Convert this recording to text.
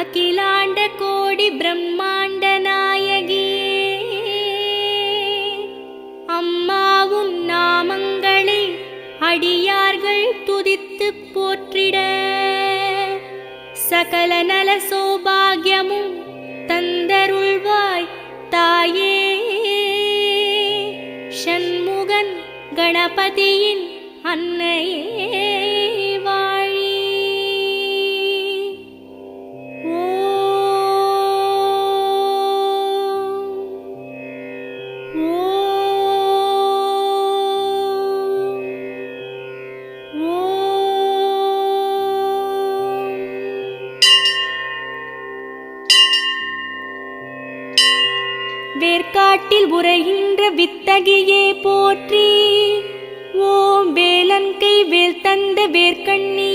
அகிலாண்ட கோடி பிரம்மாண்ட நாயகியே அம்மாவும் நாமங்களை அடியார்கள் துதித்து போற்றிட. சகல நல சௌபாகியமும் தந்தருள்வாய் தாயே. சண்முகன் கணபதியின் அன்னையே. வேர்க்காட்டில் உரைகின்ற வித்தகியே போற்றி ஓம் வேலன் கை வேல் தந்த வேர்க்கண்ணி